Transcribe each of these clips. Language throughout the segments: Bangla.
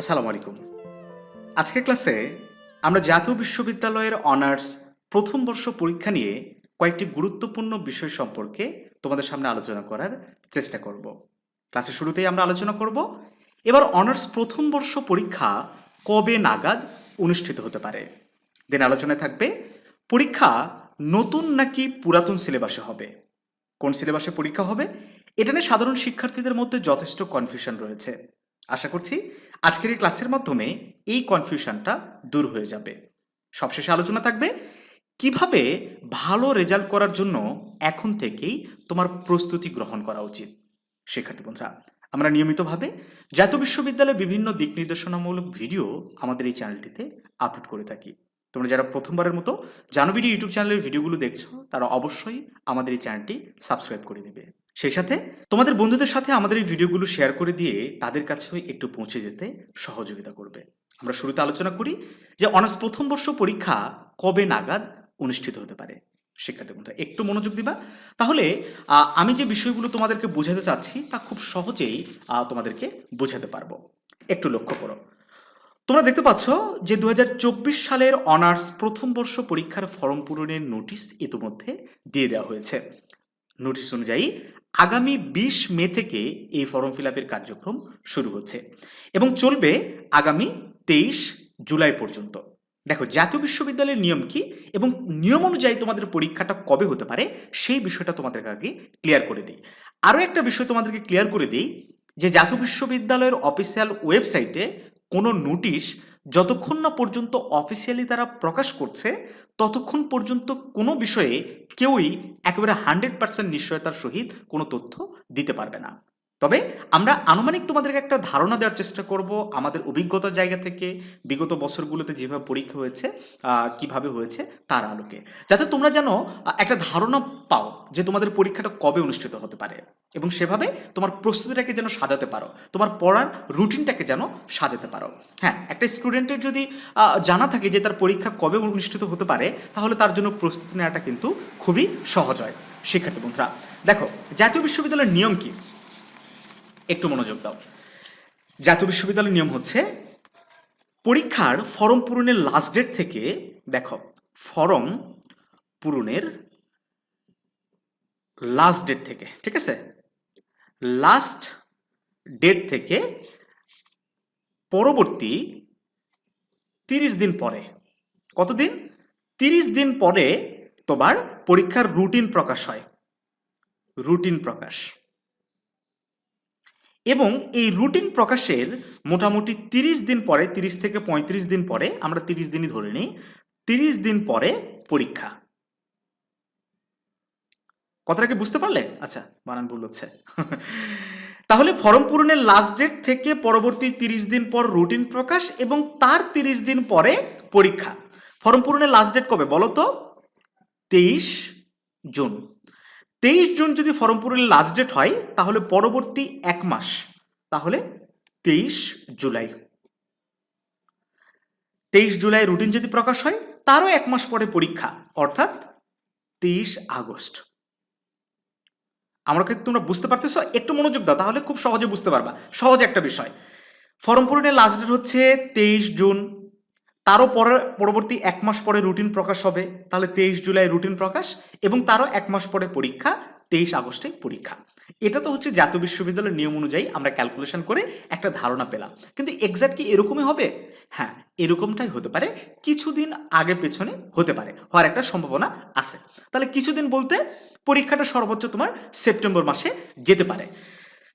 আসসালামু আলাইকুম। আজকের ক্লাসে আমরা জাতীয় বিশ্ববিদ্যালয়ের অনার্স প্রথম বর্ষ পরীক্ষা নিয়ে কয়েকটি গুরুত্বপূর্ণ বিষয় সম্পর্কে তোমাদের সামনে আলোচনা করার চেষ্টা করব। ক্লাসের শুরুতেই আমরা আলোচনা করব, এবার অনার্স প্রথম বর্ষ পরীক্ষা কবে নাগাদ অনুষ্ঠিত হতে পারে? দেন আলোচনায় থাকবে, পরীক্ষা নতুন নাকি পুরাতন সিলেবাসে হবে? কোন সিলেবাসে পরীক্ষা হবে? এটা নিয়ে সাধারণ শিক্ষার্থীদের মধ্যে যথেষ্ট কনফিউশন রয়েছে। আশা করছি আজকের এই ক্লাসের মাধ্যমে এই কনফিউশনটা দূর হয়ে যাবে। সবশেষে আলোচনা থাকবে, কীভাবে ভালো রেজাল্ট করার জন্য এখন থেকেই তোমার প্রস্তুতি গ্রহণ করা উচিত? শিক্ষার্থী বন্ধুরা, আমরা নিয়মিতভাবে জাতীয় বিশ্ববিদ্যালয়ের বিভিন্ন দিক নির্দেশনামূলক ভিডিও আমাদের এই চ্যানেলটিতে আপলোড করে থাকি। তোমরা যারা প্রথমবারের মতো জানবিডি ইউটিউব চ্যানেলের ভিডিওগুলো দেখছ, তারা অবশ্যই আমাদের এই চ্যানেলটি সাবস্ক্রাইব করে দেবে। সেই সাথে তোমাদের বন্ধুদের সাথে আমাদের এই ভিডিওগুলো শেয়ার করে দিয়ে তাদের কাছেও একটু পৌঁছে যেতে সহযোগিতা করবে। আমরা শুরুতে আলোচনা করি যে অনার্স প্রথম বর্ষ পরীক্ষা কবে নাগাদ অনুষ্ঠিত হতে পারে। শিক্ষার্থী বন্ধুরা, একটু মনোযোগ দিবা। তাহলে আমি যে বিষয়গুলো তোমাদেরকে বোঝাতে চাচ্ছি তা খুব সহজেই তোমাদেরকে বোঝাতে পারব। একটু লক্ষ্য করো। তোমরা দেখতে পাচ্ছ যে দু হাজার চব্বিশ সালের অনার্স প্রথম বর্ষ পরীক্ষার ফর্ম পূরণের নোটিশ ইতিমধ্যে দিয়ে দেওয়া হয়েছে। নোটিশ অনুযায়ী আগামী বিশ মে থেকে এই ফর্ম ফিল আপের কার্যক্রম শুরু হচ্ছে এবং চলবে আগামী তেইশ জুলাই পর্যন্ত। দেখো, জাতীয় বিশ্ববিদ্যালয়ের নিয়ম কি এবং নিয়ম অনুযায়ী তোমাদের পরীক্ষাটা কবে হতে পারে সেই বিষয়টা তোমাদের আগে ক্লিয়ার করে দিই। আরও একটা বিষয় তোমাদেরকে ক্লিয়ার করে দিই যে জাতীয় বিশ্ববিদ্যালয়ের অফিসিয়াল ওয়েবসাইটে কোনো নোটিশ যতক্ষণ না পর্যন্ত অফিসিয়ালি তারা প্রকাশ করছে ততক্ষণ পর্যন্ত কোনো বিষয়ে কেউই একেবারে হান্ড্রেড পার্সেন্ট নিশ্চয়তার সহিত কোনো তথ্য দিতে পারবে না। তবে আমরা আনুমানিক তোমাদেরকে একটা ধারণা দেওয়ার চেষ্টা করব আমাদের অভিজ্ঞতার জায়গা থেকে, বিগত বছরগুলোতে যেভাবে পরীক্ষা হয়েছে কীভাবে হয়েছে তার আলোকে। যাতে তোমরা যেন একটা ধারণা পাও যে তোমাদের পরীক্ষাটা কবে অনুষ্ঠিত হতে পারে এবং সেভাবে তোমার প্রস্তুতিটাকে যেন সাজাতে পারো, তোমার পড়ার রুটিনটাকে যেন সাজাতে পারো। হ্যাঁ একটা স্টুডেন্টের যদি জানা থাকে যে তার পরীক্ষা কবে অনুষ্ঠিত হতে পারে, তাহলে তার জন্য প্রস্তুতি নেওয়াটা কিন্তু খুবই সহজ হয়। শিক্ষার্থী বন্ধুরা, দেখো, জাতীয় বিশ্ববিদ্যালয়ের নিয়ম কি? একটু মনোযোগ দাও। জাতীয় বিশ্ববিদ্যালয়ের নিয়ম হচ্ছে, পরীক্ষার ফর্ম পূরণের লাস্ট ডেট থেকে, দেখো, ফর্ম পূরণের লাস্ট ডেট থেকে, ঠিক আছে? লাস্ট ডেট থেকে পরবর্তী তিরিশ দিন পরে। কতদিন? তিরিশ দিন পরে তোমার পরীক্ষার রুটিন প্রকাশ হয়। রুটিন প্রকাশ। এবং এই রুটিন প্রকাশের মোটামুটি তিরিশ দিন পরে, তিরিশ থেকে পঁয়ত্রিশ দিন পরে, আমরা তিরিশ দিনই ধরে নিই, তিরিশ দিন পরে পরীক্ষা। কথাটা কি বুঝতে পারলে? আচ্ছা বানান ভুল হচ্ছে। তাহলে ফর্ম পূরণের লাস্ট ডেট থেকে পরবর্তী তিরিশ দিন পর রুটিন প্রকাশ এবং তার তিরিশ দিন পরে পরীক্ষা। ফর্ম পূরণের লাস্ট ডেট কবে বলো তো? তেইশ জুন। তেইশ জুন যদি ফর্ম পূরণের লাস্ট ডেট হয়, তাহলে পরবর্তী এক মাস, তাহলে তেইশ জুলাই। তেইশ জুলাই রুটিন যদি প্রকাশ হয়, তারও এক মাস পরে পরীক্ষা, অর্থাৎ তেইশ আগস্ট। আমরা কি তোমরা বুঝতে পারতেছো? একটু মনোযোগ দাও, তাহলে খুব সহজে বুঝতে পারবা। সহজ একটা বিষয়। ফর্ম পূরণের লাস্ট ডেট হচ্ছে তেইশ জুন। তারও পরে পরবর্তী এক মাস পরে রুটিন প্রকাশ হবে, তাহলে তেইশ জুলাই রুটিন প্রকাশ এবং তারও এক মাস পরে পরীক্ষা, তেইশ আগস্টে পরীক্ষা। এটা তো হচ্ছে জাতীয় বিশ্ববিদ্যালয়ের নিয়ম অনুযায়ী আমরা ক্যালকুলেশন করে একটা ধারণা পেলাম। কিন্তু এক্স্যাক্ট কি এরকমই হবে? হ্যাঁ এরকমটাই হতে পারে, কিছুদিন আগে পেছনে হতে পারে, হওয়ার একটা সম্ভাবনা আছে। তাহলে কিছুদিন বলতে পরীক্ষাটা সর্বোচ্চ তোমার সেপ্টেম্বর মাসে যেতে পারে।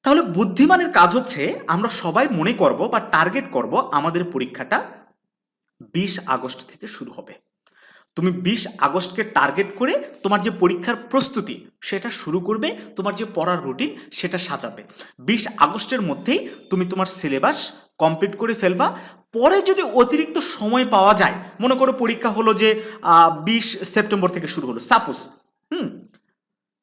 তাহলে বুদ্ধিমানের কাজ হচ্ছে, আমরা সবাই মনে করব বা টার্গেট করব আমাদের পরীক্ষাটা বিশ আগস্ট থেকে শুরু হবে। তুমি বিশ আগস্টকে টার্গেট করে তোমার যে পরীক্ষার প্রস্তুতি, সেটা শুরু করবে, তোমার যে পড়ার রুটিন সেটা সাজাবে। বিশ আগস্টের মধ্যেই তুমি তোমার সিলেবাস কমপ্লিট করে ফেলবা। পরে যদি অতিরিক্ত সময় পাওয়া যায়, মনে করো পরীক্ষা হলো যে বিশ সেপ্টেম্বর থেকে শুরু হলো সাপোজ হুম,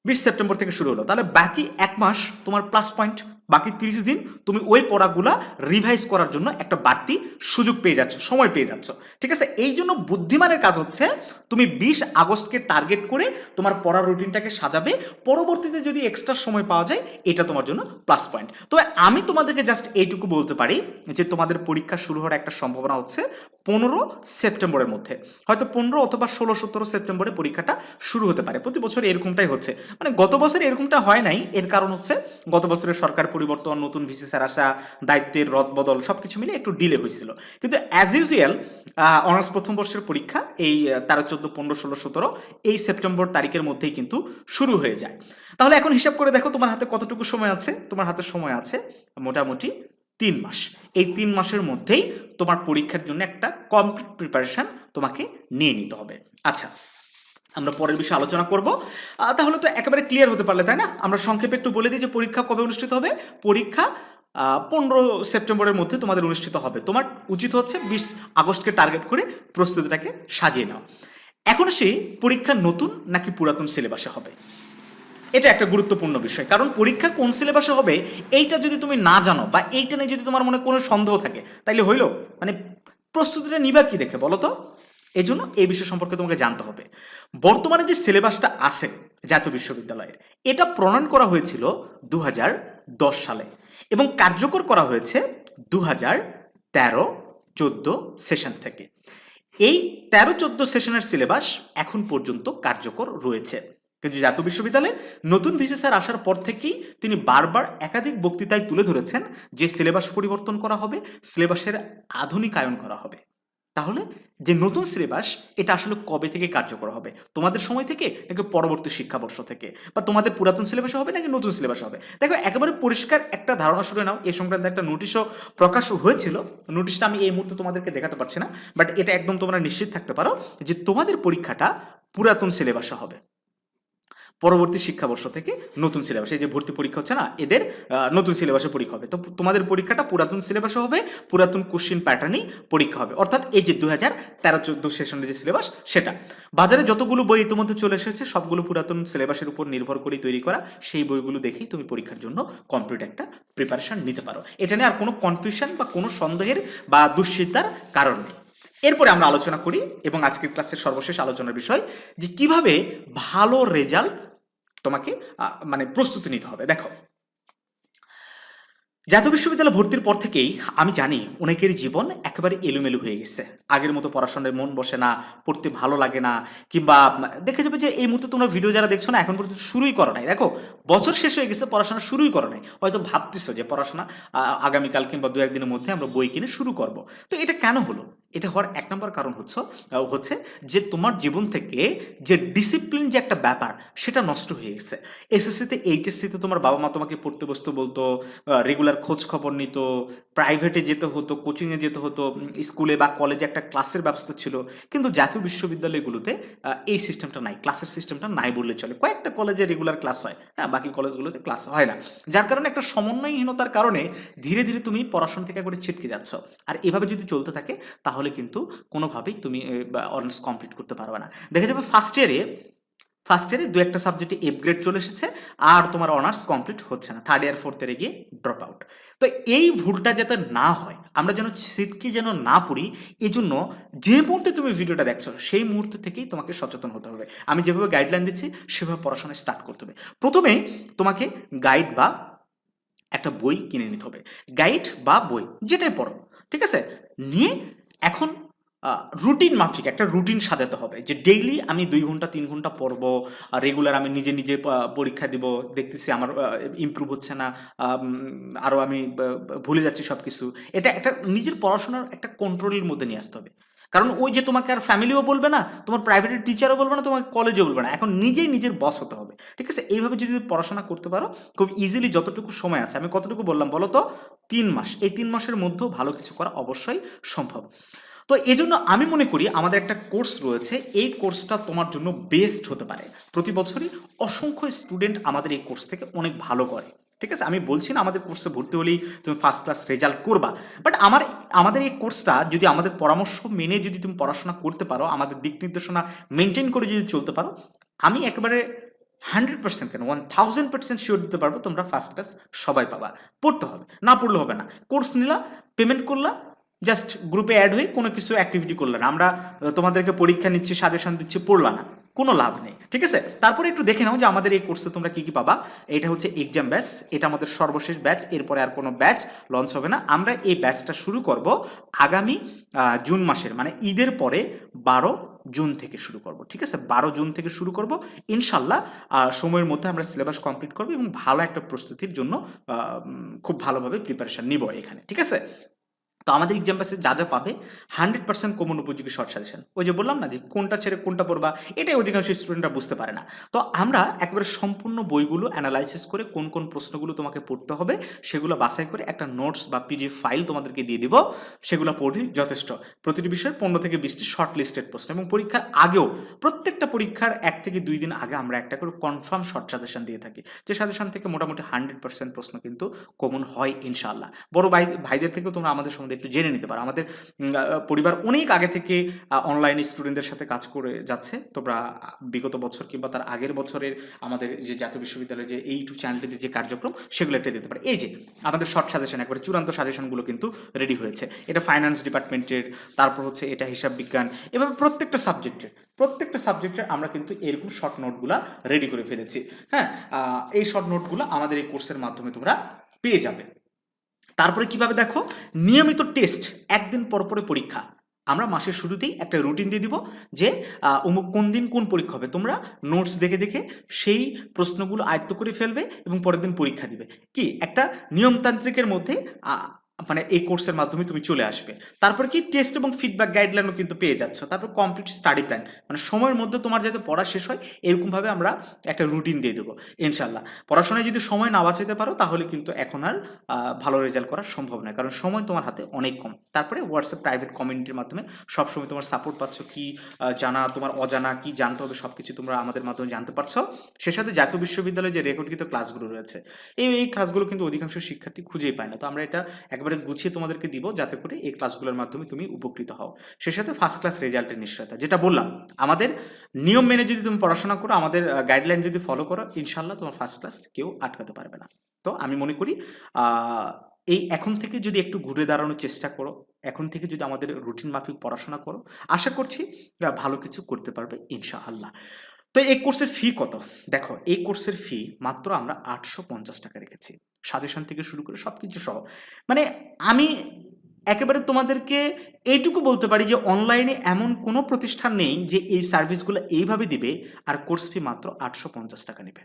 বিশ সেপ্টেম্বর থেকে শুরু হলো, তাহলে বাকি এক মাস তোমার প্লাস পয়েন্ট বাকি তিরিশ দিন তুমি ওই পড়াগুলা রিভাইজ করার জন্য একটা বাড়তি সুযোগ পেয়ে যাচ্ছ, সময় পেয়ে যাচ্ছ। ঠিক আছে? এই জন্য বুদ্ধিমানের কাজ হচ্ছে তুমি বিশ আগস্টকে টার্গেট করে তোমার পড়ার রুটিনটাকে সাজাবে, পরবর্তীতে যদি এক্সট্রা সময় পাওয়া যায়, এটা তোমার জন্য প্লাস পয়েন্ট তবে আমি তোমাদেরকে জাস্ট এইটুকু বলতে পারি যে তোমাদের পরীক্ষা শুরু হওয়ার একটা সম্ভাবনা হচ্ছে পনেরো সেপ্টেম্বরের মধ্যে। হয়তো পনেরো অথবা ষোলো সতেরো সেপ্টেম্বরে পরীক্ষাটা শুরু হতে পারে। প্রতি বছর এরকমটাই হচ্ছে। মানে গত বছর এরকমটা হয় নাই। এর কারণ হচ্ছে গত বছরের সরকার পরিবর্তন, নতুন ভিসিসার আসা, দায়িত্বের রদবদল সব কিছু মিলে একটু ডিলে হয়েছিল। কিন্তু অ্যাজ ইউজুয়াল অনার্স প্রথম বর্ষের পরীক্ষা এই তেরো, চোদ্দ, পনেরো, ষোলো, সতেরো, এই সেপ্টেম্বর তারিখের মধ্যেই কিন্তু শুরু হয়ে যায়। তাহলে এখন হিসাব করে দেখো তোমার হাতে কতটুকু সময় আছে? তোমার হাতে সময় আছে মোটামুটি তিন মাস। এই তিন মাসের মধ্যেই তোমার পরীক্ষার জন্য একটা কমপ্লিট প্রিপারেশন তোমাকে নিয়ে নিতে হবে। আচ্ছা আমরা পরের বিষয়ে আলোচনা করব। তাহলে তো একেবারে ক্লিয়ার হতে পারলে, তাই না? আমরা সংক্ষেপে একটু বলে দিই যে পরীক্ষা কবে অনুষ্ঠিত হবে। পরীক্ষা পনেরো সেপ্টেম্বরের মধ্যে তোমাদের অনুষ্ঠিত হবে। তোমার উচিত হচ্ছে বিশ আগস্টকে টার্গেট করে প্রস্তুতিটাকে সাজিয়ে নেওয়া। এখন সেই পরীক্ষা নতুন নাকি পুরাতন সিলেবাসে হবে? এটা একটা গুরুত্বপূর্ণ বিষয়, কারণ পরীক্ষা কোন সিলেবাসে হবে এইটা যদি তুমি না জানো বা এইটা নিয়ে যদি তোমার মনে কোনো সন্দেহ থাকে, তাইলে হইল? মানে প্রস্তুতিটা নিবা কি দেখে, বলো তো? এই জন্য এই বিষয় সম্পর্কে তোমাকে জানতে হবে। বর্তমানে যে সিলেবাসটা আছে জাতীয় বিশ্ববিদ্যালয়ের, এটা প্রণয়ন করা হয়েছিল দু সালে এবং কার্যকর করা হয়েছে দু হাজার তেরো চোদ্দ সেশন থেকে। এই তেরো চোদ্দ সেশনের সিলেবাস এখন পর্যন্ত কার্যকর রয়েছে। কিন্তু জাতীয় বিশ্ববিদ্যালয়ে নতুন ভিসি স্যার আসার পর থেকেই তিনি বারবার একাধিক বক্তৃতায় তুলে ধরেছেন যে সিলেবাস পরিবর্তন করা হবে, সিলেবাসের আধুনিকায়ন করা হবে। তাহলে যে নতুন সিলেবাস এটা আসলে কবে থেকে কার্যকর হবে? তোমাদের সময় থেকে নাকি পরবর্তী শিক্ষাবর্ষ থেকে? বা তোমাদের পুরাতন সিলেবাসে হবে নাকি নতুন সিলেবাসে হবে? দেখো, একেবারে পরিষ্কার একটা ধারণা শুনে নাও। এ সংক্রান্ত একটা নোটিশও প্রকাশ হয়েছিল। নোটিশটা আমি এই মুহূর্তে তোমাদেরকে দেখাতে পারছি না বাট এটা একদম তোমরা নিশ্চিত থাকতে পারো যে তোমাদের পরীক্ষাটা পুরাতন সিলেবাসে হবে। পরবর্তী শিক্ষাবর্ষ থেকে নতুন সিলেবাস যে ভর্তি পরীক্ষা হচ্ছে না, এদের নতুন সিলেবাসে পরীক্ষা হবে। তো তোমাদের পরীক্ষাটা পুরাতন সিলেবাসে হবে, পুরাতন কোশ্চিন প্যাটার্নেই পরীক্ষা হবে। অর্থাৎ এই যে দু হাজার তেরো চোদ্দ সেশনের যে সিলেবাস সেটা। বাজারে যতগুলো বই ইতিমধ্যে চলে এসেছে, সবগুলো পুরাতন সিলেবাসের উপর নির্ভর করেই তৈরি করা। সেই বইগুলো দেখেই তুমি পরীক্ষার জন্য কমপ্লিট একটা প্রিপারেশন নিতে পারো। এটা নিয়ে আর কোনো কনফিউশন বা কোনো সন্দেহের বা দুশ্চিন্তার কারণ নেই। এরপরে আমরা আলোচনা করি এবং আজকের ক্লাসের সর্বশেষ আলোচনার বিষয় যে কীভাবে ভালো রেজাল্ট মানে প্রস্তুতি নিতে হবে। দেখো, জাতীয় বিশ্ববিদ্যালয়ে ভর্তির পর থেকেই আমি জানি অনেকের জীবন একেবারে এলোমেলো হয়ে গেছে। আগের মতো পড়াশোনায় মন বসে না, পড়তে ভালো লাগে না, কিংবা দেখে যাবে যে এই মুহূর্তে তোমরা ভিডিও যারা দেখছ না, এখন পর্যন্ত শুরুই করো নাই। দেখো বছর শেষ হয়ে গেছে, পড়াশোনা শুরুই করো নাই। হয়তো ভাবতেছো যে পড়াশোনা আগামীকাল কিংবা দু একদিনের মধ্যে আমরা বই কিনে শুরু করব। তো এটা কেন হলো? এটা হওয়ার এক নম্বর কারণ হচ্ছে হচ্ছে যে তোমার জীবন থেকে যে ডিসিপ্লিন যে একটা ব্যাপার, সেটা নষ্ট হয়ে গেছে। এসএসসিতে, এইচএসসিতে তোমার বাবা মা তোমাকে পড়তে বসতে বলতো রেগুলার খোঁজ খবর নিত প্রাইভেটে যেতে হতো কোচিংয়ে যেতে হতো স্কুলে বা কলেজে একটা ক্লাসের ব্যবস্থা ছিল। কিন্তু জাতীয় বিশ্ববিদ্যালয়গুলোতে এই সিস্টেমটা নাই ক্লাসের সিস্টেমটা নাই বললে চলে। কয়েকটা কলেজে রেগুলার ক্লাস হয়। হ্যাঁ বাকি কলেজগুলোতে ক্লাস হয় না। যার কারণে একটা সমন্বয়হীনতার কারণে ধীরে ধীরে তুমি পড়াশোনা থেকে করে ছিটকে যাচ্ছ। আর এভাবে যদি চলতে থাকে, তাহলে কিন্তু কোনোভাবেই তুমি অনার্স কমপ্লিট করতে পারবে না। দেখা যাবে ফার্স্ট ইয়ারে ফার্স্ট ইয়ারে দু একটা সাবজেক্টে এফ গ্রেড চলে এসেছে, আর তোমার অনার্স কমপ্লিট হচ্ছে না। থার্ড ইয়ার ফোর্থ ইয়ারে গিয়ে ড্রপ আউট তো এই ভুলটা যাতে না হয়, আমরা যেন সিটকে যেন না পড়ি এই জন্য যে মুহূর্তে তুমি ভিডিওটা দেখছ, সেই মুহূর্ত থেকেই তোমাকে সচেতন হতে হবে। আমি যেভাবে গাইডলাইন দিচ্ছি, সেভাবে পড়াশোনা স্টার্ট করতে হবে। প্রথমে তোমাকে গাইড বা একটা বই কিনে নিতে হবে। গাইড বা বই, যেটাই পড়ো, ঠিক আছে? নিয়ে এখন রুটিন মাফিক, একটা রুটিন সাজাতে হবে যে ডেইলি আমি দুই ঘণ্টা, তিন ঘণ্টা পড়ব রেগুলার আমি নিজে নিজে পরীক্ষা দিব, দেখতেছি আমার ইমপ্রুভ হচ্ছে না আরও আমি ভুলে যাচ্ছি সব কিছু এটা একটা নিজের পড়াশোনার একটা কন্ট্রোলের মধ্যে নিয়ে আসতে হবে। কারণ ওই যে তোমাকে আর ফ্যামিলিও বলবে না, তোমার প্রাইভেটের টিচারও বলবে না, তোমাকে কলেজও বলবে না, এখন নিজেই নিজের বস হতে হবে। ঠিক আছে? এইভাবে যদি পড়াশোনা করতে পারো, খুব ইজিলি যতটুকু সময় আছে, আমি কতটুকু বললাম বলো তো? তিন মাস। এই তিন মাসের মধ্যেও ভালো কিছু করা অবশ্যই সম্ভব। তো এই জন্য আমি মনে করি আমাদের একটা কোর্স রয়েছে। এই কোর্সটা তোমার জন্য বেস্ট হতে পারে। প্রতি বছরই অসংখ্য স্টুডেন্ট আমাদের এই কোর্স থেকে অনেক ভালো করে। ঠিক আছে? আমি বলছি না আমাদের কোর্সে ভর্তি হলেই তুমি ফার্স্ট ক্লাস রেজাল্ট করবা। বাট আমার, আমাদের এই কোর্সটা যদি আমাদের পরামর্শ মেনে যদি তুমি পড়াশোনা করতে পারো, আমাদের দিক নির্দেশনা মেনটেন করে যদি চলতে পারো, আমি একেবারে হান্ড্রেড পার্সেন্ট কেন ওয়ান থাউজেন্ড পার্সেন্ট শিওর দিতে পারব তোমরা ফার্স্ট ক্লাস সবাই পাবা। পড়তে হবে, না পড়লে হবে না। কোর্স নিলা পেমেন্ট করলা জাস্ট গ্রুপে অ্যাড হয়ে কোনো কিছু অ্যাক্টিভিটি করলে না আমরা তোমাদেরকে পরীক্ষা নিচ্ছি সাজেশন দিচ্ছি, পড়লা না। কোনো লাভ নেই। ঠিক আছে? তারপরে একটু দেখে নাও যে আমাদের এই কোর্সে তোমরা কি কি পাবা। এটা হচ্ছে এক্সাম ব্যাচ এটা আমাদের সর্বশেষ ব্যাচ এরপরে আর কোনো ব্যাচ লঞ্চ হবে না। আমরা এই ব্যাচটা শুরু করব আগামী জুন মাসের মানে ঈদের পরে বারো জুন থেকে শুরু করব। ঠিক আছে? বারো জুন থেকে শুরু করব। ইনশাল্লাহ সময়ের মধ্যে আমরা সিলেবাস কমপ্লিট করব এবং ভালো একটা প্রস্তুতির জন্য খুব ভালোভাবে প্রিপারেশন নিব এখানে। ঠিক আছে? তো আমাদের এক্সাম পাসে যা যা পাবে হান্ড্রেড পার্সেন্ট কমন উপযোগী শর্ট সাজেশন ওই যে বললাম না যে কোনটা ছেড়ে কোনটা পড়বা, এটাই অধিকাংশ স্টুডেন্টরা বুঝতে পারে না। তো আমরা একেবারে সম্পূর্ণ বইগুলো অ্যানালাইসিস করে কোন কোন প্রশ্নগুলো তোমাকে পড়তে হবে, সেগুলো বাছাই করে একটা নোটস বা পিডিএফ ফাইল তোমাদেরকে দিয়ে দিব, সেগুলো পড়ি যথেষ্ট। প্রতিটি বিষয়ে পনেরো থেকে বিশটি শর্ট লিস্টেড প্রশ্ন এবং পরীক্ষার আগেও, প্রত্যেকটা পরীক্ষার এক থেকে দুই দিন আগে আমরা একটা করে কনফার্ম শর্ট সাজেশন দিয়ে থাকি, যে সাজেশন থেকে মোটামুটি হান্ড্রেড পার্সেন্ট প্রশ্ন কিন্তু কমন হয় ইনশাল্লাহ বড় ভাই ভাইদের থেকেও তোমরা আমাদের একটু জেনে নিতে পারো। আমাদের পরিবার অনেক আগে থেকে অনলাইন স্টুডেন্টদের সাথে কাজ করে যাচ্ছে। তোমরা বিগত বছর কিংবা তার আগের বছরের আমাদের যে জাতীয় বিশ্ববিদ্যালয়ের যে এই ইউটিউব চ্যানেলটিতে যে কার্যক্রম, সেগুলো একটা দিতে পারে। এই যে, আমাদের শর্ট সাজেশন একবারে চূড়ান্ত সাজেশনগুলো কিন্তু রেডি হয়েছে। এটা ফাইন্যান্স ডিপার্টমেন্টের তারপর হচ্ছে এটা হিসাব বিজ্ঞান, এভাবে প্রত্যেকটা সাবজেক্টের প্রত্যেকটা সাবজেক্টের আমরা কিন্তু এরকম শর্ট নোটগুলা রেডি করে ফেলেছি। হ্যাঁ এই শর্ট নোটগুলো আমাদের এই কোর্সের মাধ্যমে তোমরা পেয়ে যাবে। তারপরে কীভাবে দেখো? নিয়মিত টেস্ট একদিন পরপরে পরীক্ষা। আমরা মাসের শুরুতেই একটা রুটিন দিয়ে দিব যে অমুক কোন দিন কোন পরীক্ষা হবে। তোমরা নোটস দেখে দেখে সেই প্রশ্নগুলো আয়ত্ত করে ফেলবে এবং পরের দিন পরীক্ষা দিবে। কি? একটা নিয়মতান্ত্রিকের মধ্যে মানে এই কোর্সের মাধ্যমে তুমি চলে আসবে। তারপর কি টেস্ট এবং ফিডব্যাক গাইডলাইনও কিন্তু পেয়ে যাচ্ছ। তারপর কমপ্লিট স্টাডি প্ল্যান মানে সময়ের মধ্যে তোমার যাতে পড়া শেষ হয়, এরকমভাবে আমরা একটা রুটিন দিয়ে দেবো ইনশাল্লাহ পড়াশোনায় যদি সময় না বাঁচাতে পারো, তাহলে কিন্তু এখন আর ভালো রেজাল্ট করা সম্ভব নয়। কারণ সময় তোমার হাতে অনেক কম। তারপরে হোয়াটসঅ্যাপ প্রাইভেট কমিউনিটির মাধ্যমে সবসময় তোমার সাপোর্ট পাচ্ছ। কি জানা, তোমার অজানা, কি জানতে হবে সব কিছু তোমরা আমাদের মাধ্যমে জানতে পারছ। সে সাথে জাতীয় বিশ্ববিদ্যালয়ে যে রেকর্ডকৃত ক্লাসগুলো রয়েছে, এই এই ক্লাসগুলো কিন্তু অধিকাংশ শিক্ষার্থী খুঁজেই পায় না। তো আমরা এটা একবারে গুছিয়ে তোমাদেরকে দিব, যাতে করে এই ক্লাসগুলোর মাধ্যমে তুমি উপকৃত হও। সে সাথে ফার্স্ট ক্লাস রেজাল্টের নিশ্চয়তা। যেটা বললাম, আমাদের নিয়ম মেনে যদি তুমি পড়াশোনা করো, আমাদের গাইডলাইন যদি ফলো করো ইনশাল্লাহ তোমার ফার্স্ট ক্লাস কেউ আটকাতে পারবে না। তো আমি মনে করি এই এখন থেকে যদি একটু ঘুরে দাঁড়ানোর চেষ্টা করো, এখন থেকে যদি আমাদের রুটিন মাফিক পড়াশোনা করো, আশা করছি ভালো কিছু করতে পারবে, ইনশাআল্লাহ। তো এই কোর্সের ফি কত? দেখো, এই কোর্সের ফি মাত্র আমরা আটশো পঞ্চাশ টাকা রেখেছি। সাজেশন থেকে শুরু করে সব কিছু সহ। মানে আমি একেবারে তোমাদেরকে এইটুকু বলতে পারি যে অনলাইনে এমন কোনো প্রতিষ্ঠান নেই যে এই সার্ভিসগুলো এইভাবে দিবে আর কোর্স ফি মাত্র আটশো পঞ্চাশ টাকা নেবে।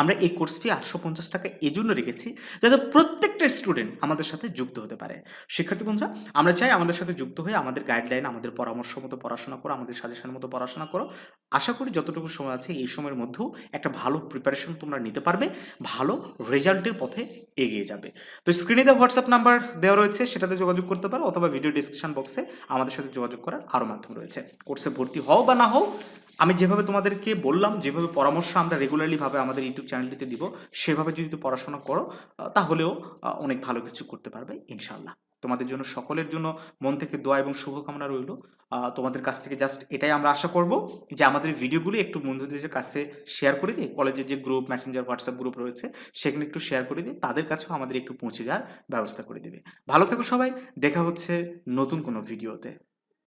আমরা এই কোর্স ফি আটশো পঞ্চাশ টাকা এই জন্য রেখেছি যাতে প্রত্যেকটা স্টুডেন্ট আমাদের সাথে যুক্ত হতে পারে। শিক্ষার্থী বন্ধুরা, আমরা চাই আমাদের সাথে যুক্ত হয়ে আমাদের গাইডলাইন আমাদের পরামর্শ মতো পড়াশোনা করো, আমাদের সাজেশন মতো পড়াশোনা করো। আশা করি যতটুকু সময় আছে এই সময়ের মধ্যেও একটা ভালো প্রিপারেশন তোমরা নিতে পারবে, ভালো রেজাল্টের পথে এগিয়ে যাবে। তো স্ক্রিনে দেওয়া হোয়াটসঅ্যাপ নাম্বার দেওয়া রয়েছে, সেটাতে যোগাযোগ করতে পারো অথবা ভিডিও ডিসক্রিপশন বক্সে আমাদের সাথে যোগাযোগ করার আরও মাধ্যম রয়েছে। কোর্সে ভর্তি হও বা না হও আমি যেভাবে তোমাদেরকে বললাম, যেভাবে পরামর্শ আমরা রেগুলারলিভাবে আমাদের ইউটিউব চ্যানেলটিতে দিব, সেভাবে যদি তুমি পড়াশোনা করো তাহলেও অনেক ভালো কিছু করতে পারবে ইনশাল্লাহ তোমাদের জন্য, সকলের জন্য মন থেকে দোয়া এবং শুভকামনা রইল। তোমাদের কাছ থেকে জাস্ট এটাই আমরা আশা করব যে আমাদের ভিডিওগুলি একটু বন্ধুদের কাছে শেয়ার করে দিই কলেজের যে গ্রুপ মেসেঞ্জার হোয়াটসঅ্যাপ গ্রুপ রয়েছে, সেখানে একটু শেয়ার করে দিই তাদের কাছেও আমাদের একটু পৌঁছে যাওয়ার ব্যবস্থা করে দেবে। ভালো থেকো সবাই, দেখা হচ্ছে নতুন কোনো ভিডিওতে